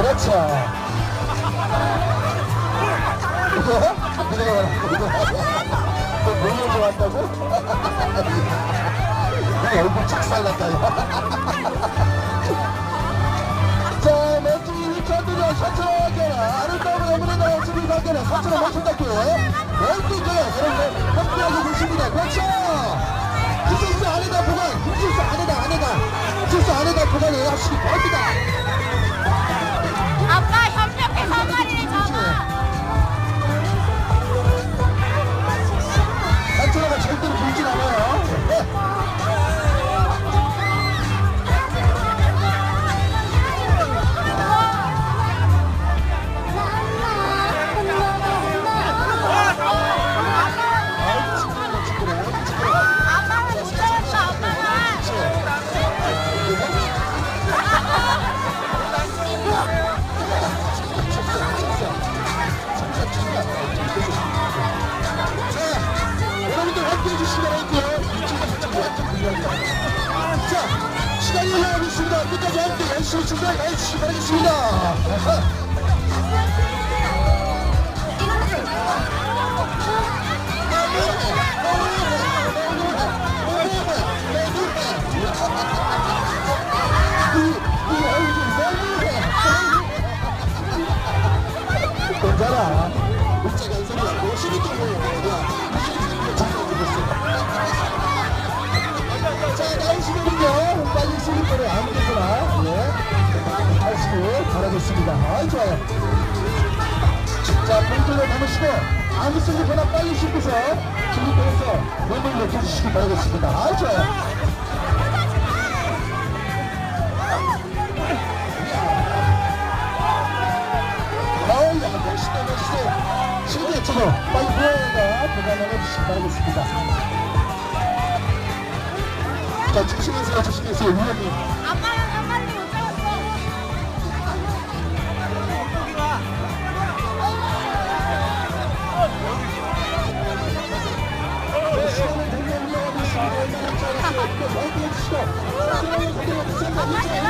그렇죠. 너 공연 좋아한다고? 내 얼굴 착살났다, 야. 자, 멋진 일차들이야, 서천하게 아름다운 어머니나 연습을 가게는 서천을 멈춘다고. 멀티게, 여러분, 함께하고 계십니다. 그렇죠. 김실수 안에다 보관, 김실수 안에다, 안에다. 김실수 안에다 보관을 하시기 바랍니다. 끝까지 함께 열심히 준비해 가주시기 바라겠습니다. 괜찮아. 문자가 한 소리야. 뭐 시비. 자, 나오시면요. 빨리 시비 거를 아무데나, 예. 하시길 바라겠습니다. 아, 좋아요. 자, 봉투를 담으시고, 아무 소리 보나 빨리 씹고서, 준비되어서 몸을 높여주시기 바라겠습니다. 아, 좋아요. 찍어. 빨리 부어가 보관을 해주시기 바라겠습니다. 자, 조심하세요, 조심하세요, 위험히. 올라가고